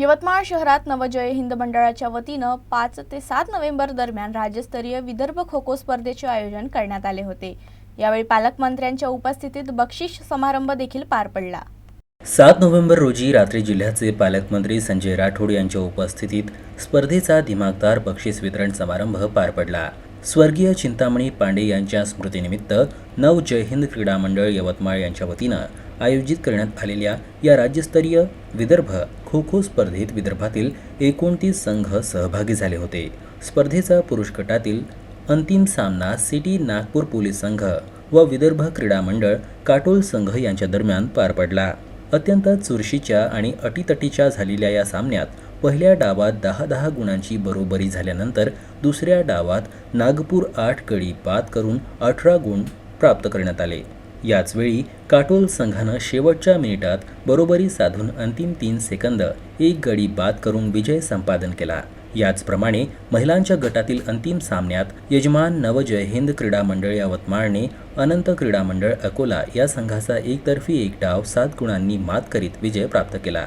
यवतमाळ शहरात नवजय हिंद मंडळाच्या वतीनं पाच ते सात नोव्हेंबर दरम्यान राज्यस्तरीय विदर्भ खो खो स्पर्धेचे आयोजन करण्यात आले होते. यावेळी पालकमंत्र्यांच्या उपस्थितीत बक्षीस समारंभ देखील पार पडला. सात नोव्हेंबर रोजी रात्री जिल्ह्याचे पालकमंत्री संजय राठोड यांच्या उपस्थितीत स्पर्धेचा दिमागदार बक्षीस वितरण समारंभ पार पडला. स्वर्गीय चिंतामणी पांडे यांच्या स्मृतीनिमित्त नव जय हिंद क्रीडा मंडळ यवतमाळ यांच्या वतीनं आयोजित करण्यात आलेल्या या राज्यस्तरीय विदर्भ खो खो स्पर्धेत विदर्भातील एकोणतीस संघ सहभागी झाले होते. स्पर्धेचा पुरुष गटातील अंतिम सामना सिटी नागपूर पोलीस संघ व विदर्भ क्रीडा मंडळ काटोल संघ यांच्या दरम्यान पार पडला. अत्यंत चुरशीच्या आणि अटीतटीच्या झालेल्या या सामन्यात पहिल्या डावात दहा दहा गुणांची बरोबरी झाल्यानंतर दुसऱ्या डावात नागपूर आठ गडी बाद करून अठरा गुण प्राप्त करण्यात आले. याचवेळी काटोल संघानं शेवटच्या मिनिटात बरोबरी साधून अंतिम तीन सेकंद एक गडी बाद करून विजय संपादन केला. याचप्रमाणे महिलांच्या गटातील अंतिम सामन्यात यजमान नवजय हिंद क्रीडा मंडळ यवतमाळने अनंत क्रीडा मंडळ अकोला या संघाचा एकतर्फी एक डाव सात गुणांनी मात करीत विजय प्राप्त केला.